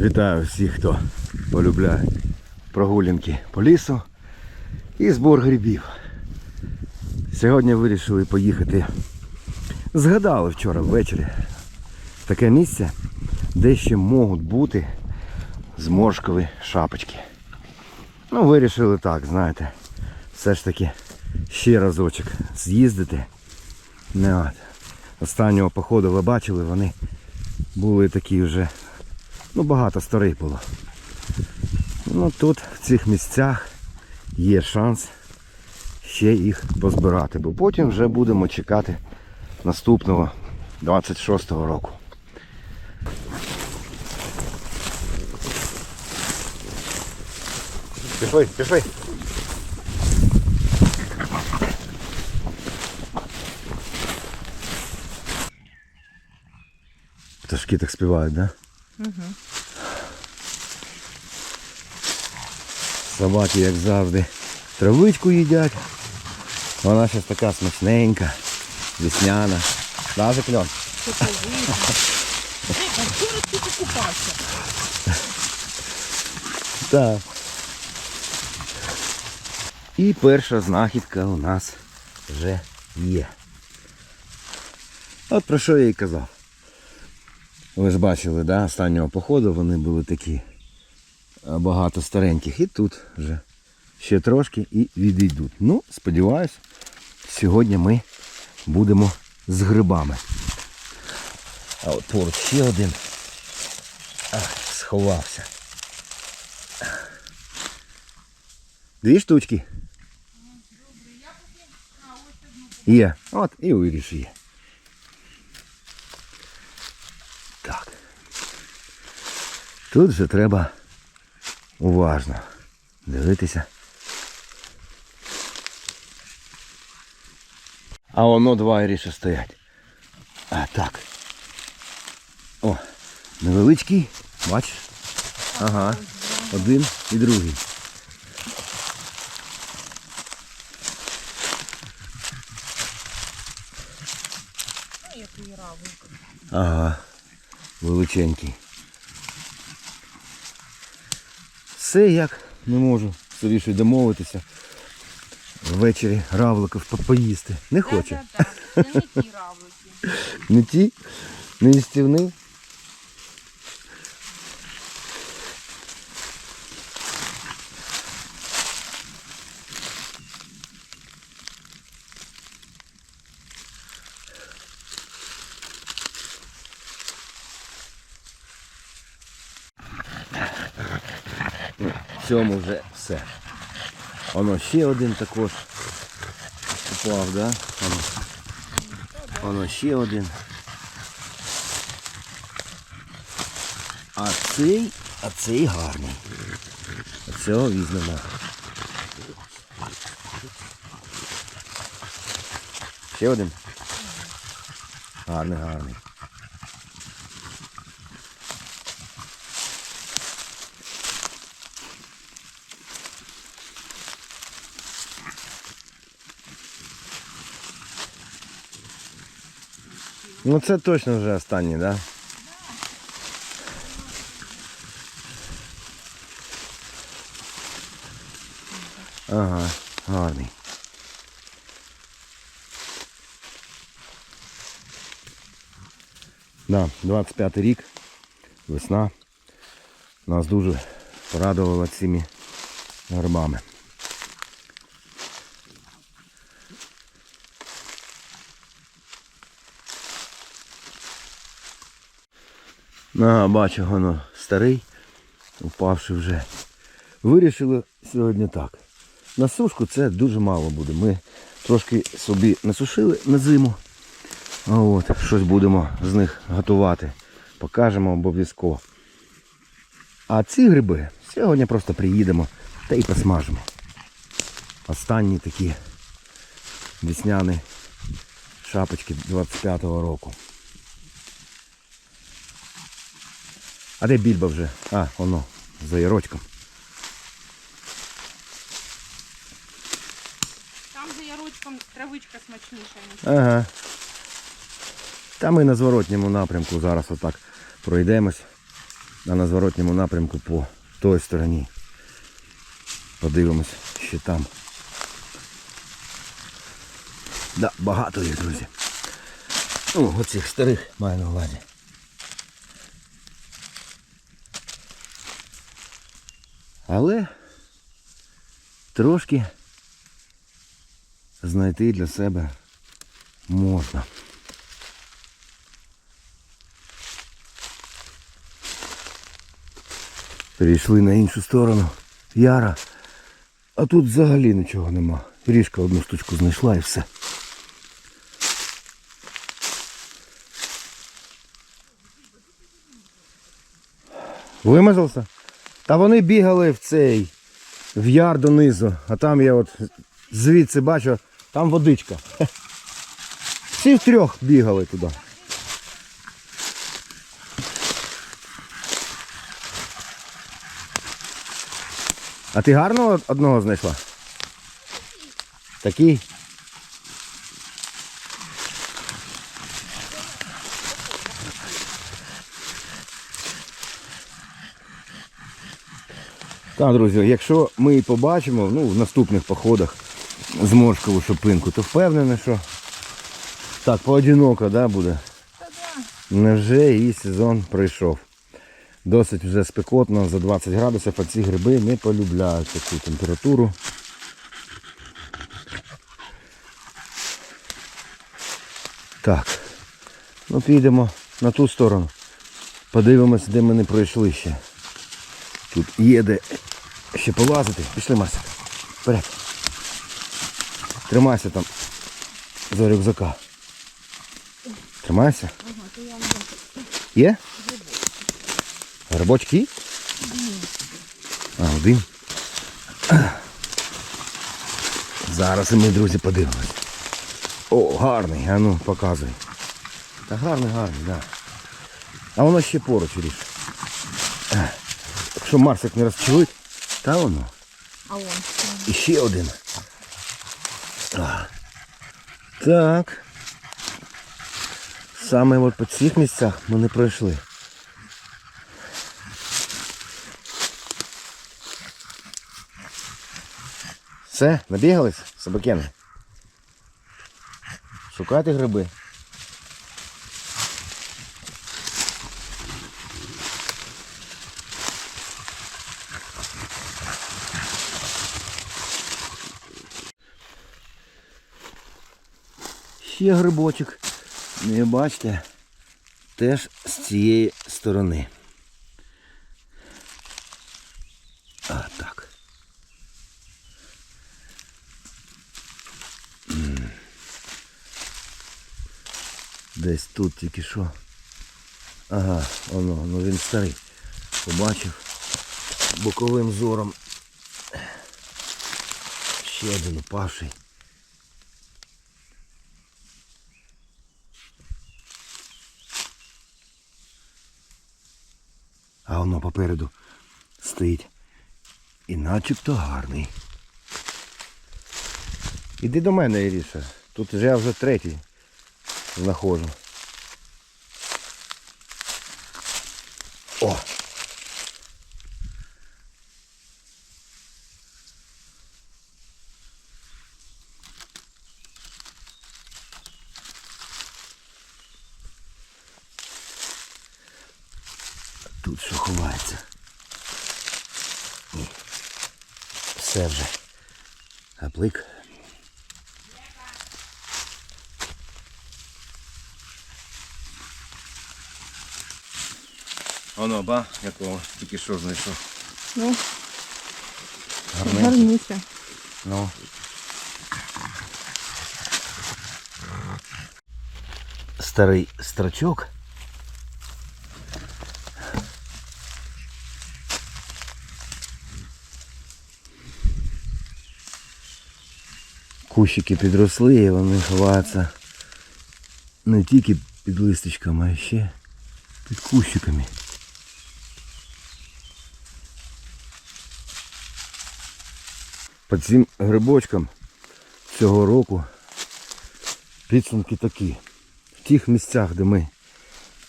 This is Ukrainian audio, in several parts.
Вітаю всіх, хто полюбляє прогулянки по лісу і збор грибів. Сьогодні вирішили поїхати. Згадали вчора ввечері таке місце, де ще можуть бути зморшкові шапочки. Ну, вирішили так, знаєте, все ж таки ще разочок з'їздити. Не от. Останнього походу ви бачили, вони були такі вже Ну, багато старих було. Ну тут, в цих місцях, є шанс ще їх позбирати, бо потім вже будемо чекати наступного 26-го року. Пішли, пішли. Пташки так співають, так? Да? Собаки, як завжди, травичку їдять. Вона щось така смачненька, весняна. Даже кльон. А вчора ти покупався. Так. І перша знахідка у нас вже є. От про що я і казав. Ви ж бачили, да, останнього походу вони були такі е, багато стареньких. І тут вже ще трошки і відійдуть. Ну, сподіваюсь, сьогодні ми будемо з грибами. А от поруч ще один. Ах, сховався. Дві штучки. Є. От і виріш є. Так. Тут же треба уважно дивитися. А воно два іріша стоять. А так. О, невеличкий, бачиш? Ага. Один і другий. Ага, величенький. Все як не можу скоріше домовитися. Ввечері равликів поїсти. Не хоче. Це не ті равлики. Не ті, не їстівний. В цьому вже все. Воно ще один також упав, да? Воно. Воно ще один. А цей, а цей гарний. Цього візьмемо. Ще один. Гарний, гарний. Ну це точно вже останній, так? Да? Ага, гарний. Да, 25 рік, весна. Нас дуже порадувала цими грибами. Ага, бачу, воно старий, упавши вже. Вирішили сьогодні так. На сушку це дуже мало буде. Ми трошки собі насушили на зиму. А от, щось будемо з них готувати. Покажемо обов'язково. А ці гриби сьогодні просто приїдемо та і посмажимо. Останні такі весняні шапочки 25-го року. А де більба вже? А, воно, за ярочком. Там за ярочком травичка смачніша. Ага. Та ми на зворотньому напрямку зараз отак пройдемось. а на зворотньому напрямку по той стороні. Подивимось, що там. Да, багато їх, друзі. Ну, оцих старих маю на увазі. Але трошки знайти для себе можна. Перейшли на іншу сторону Яра. А тут взагалі нічого нема. Ріжка одну штучку знайшла і все. Вимазався? Та вони бігали в цей, в яр донизу, а там я от звідси бачу, там водичка. Всі втрьох бігали туди. А ти гарного одного знайшла? Такий? Так, друзі, якщо ми і побачимо ну, в наступних походах зморшкову шопинку, то впевнений, що так, поодиноко да, буде. Невже її сезон пройшов. Досить вже спекотно за 20 градусів, а ці гриби не полюбляють таку температуру. Так, ну підемо на ту сторону. Подивимось, де ми не пройшли ще. Тут є де ще полазити. Пішли, Марсик. Вперед. Тримайся там за рюкзака. Тримайся. Є? Грибочки? А, один. Зараз і ми, друзі, подивимось. О, гарний, а ну, показуй. Та гарний, гарний, так. Да. А воно ще поруч ріж. Якщо Марсик не розчавить, та воно. А он. І ще один. А. Так. Саме от по цих місцях ми не пройшли. Все, набігались, собакени? Шукайте гриби. Ще грибочок. Ну і бачите, теж з цієї сторони. А так. Десь тут тільки що. Ага, воно, ну він старий. Побачив боковим зором. Ще один упавший. А воно попереду стоїть. І начебто гарний. Іди до мене, Іріша. Тут я вже третій знаходжу. О! Тут що ховається. Ні. Все вже. Аплик. Оно, ба, якого тільки що знайшов. Ну, гарнися. Ну. Старий страчок. Кущики підросли і вони ховаються не тільки під листочками, а ще під кущиками. По цим грибочкам цього року підсумки такі. В тих місцях, де ми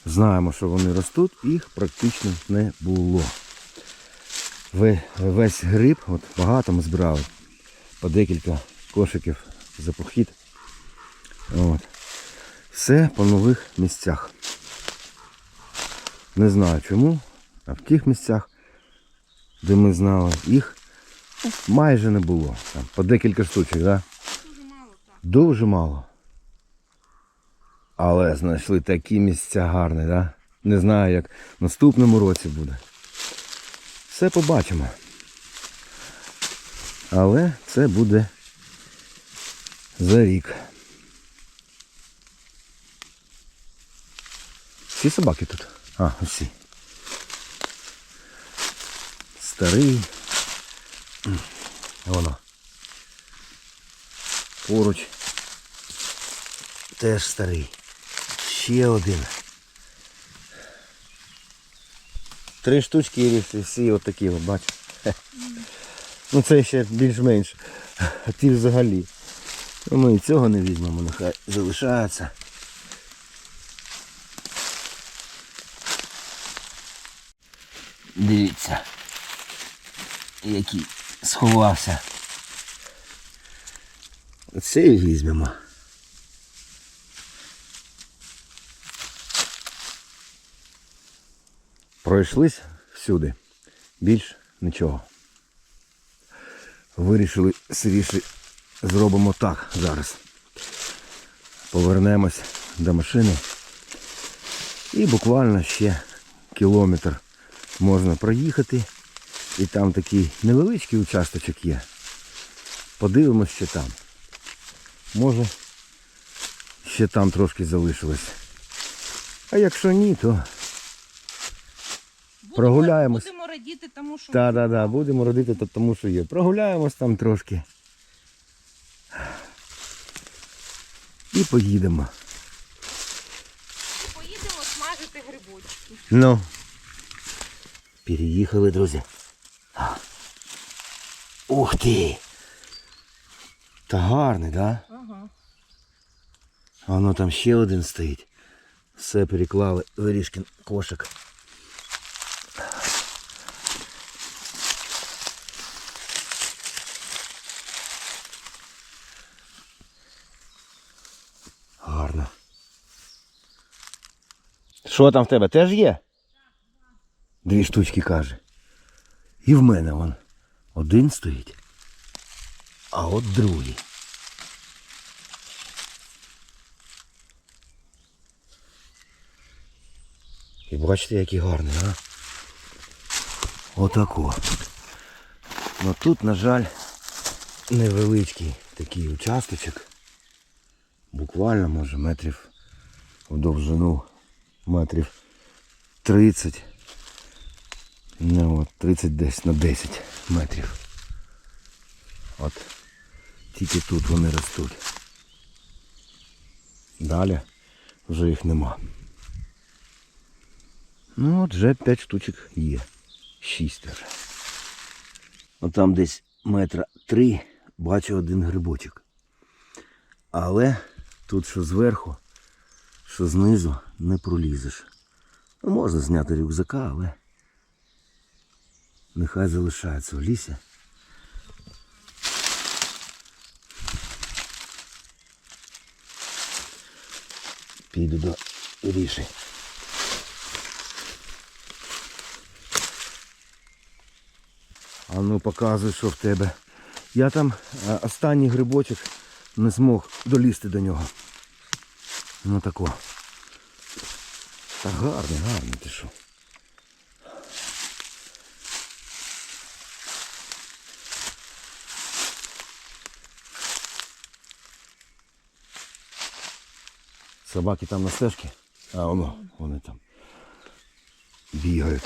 знаємо, що вони ростуть, їх практично не було. Весь гриб, от багато ми збирали, по декілька кошиків за похід. От. Все по нових місцях. Не знаю чому, а в тих місцях, де ми знали, їх майже не було. Там, по декілька штучок, да? Так. Дуже мало. Але знайшли такі місця гарні, да? Не знаю, як в наступному році буде. Все побачимо. Але це буде за рік. Всі собаки тут? А, усі. Старий. Воно. Поруч. Теж старий. Ще один. Три штучки і всі отакі, от бач. Хе. Ну це ще більш-менш. А ті взагалі. Ми і цього не візьмемо, нехай залишається. Дивіться, який сховався. Оце і візьмемо. Пройшлись всюди. Більш нічого. Вирішили сиріше зробимо так зараз. Повернемось до машини. І буквально ще кілометр можна проїхати. І там такий невеличкий участочок є. Подивимось, що там. Може, ще там трошки залишилось. А якщо ні, то Будемо- Прогуляємось. Будемо радіти тому, що так, так, так, будемо родити тому, що є. Прогуляємось там трошки. І поїдемо. поїдемо смажити грибочки. Ну. Переїхали, друзі. Ух ти! Та гарний, да? Ага. А воно там ще один стоїть. Все переклали вирішкин кошик. Що там в тебе? Теж є? Дві штучки каже. І в мене вон. Один стоїть, а от другий. І бачите, який гарний, а? Отако. Ну тут, на жаль, невеличкий такий участочок. Буквально, може, метрів в довжину метрів 30. Ну от 30 десь на 10 метрів. От тільки тут вони ростуть. Далі вже їх нема. Ну от вже 5 штучок є. 6 вже. От там десь метра 3 бачу один грибочок. Але тут що зверху, що знизу не пролізеш. Ну, можна зняти рюкзака, але нехай залишається в лісі. Піду до Іріші. А ну показуй, що в тебе. Я там е, останній грибочок не змог долізти до нього. Ну тако. Та гарний, гарний ти що. Собаки там на стежці, а воно, вони там бігають.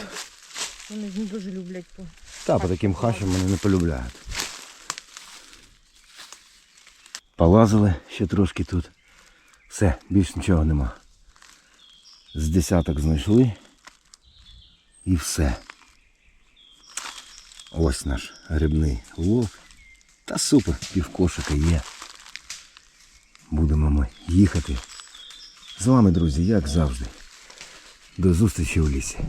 Вони не дуже люблять по. Та, по таким хащам вони не полюбляють. Полазили ще трошки тут. Все, більш нічого нема. З десяток знайшли. І все. Ось наш грибний лов. Та супер, півкошика є. Будемо ми їхати. З вами, друзі, як завжди. До зустрічі у лісі.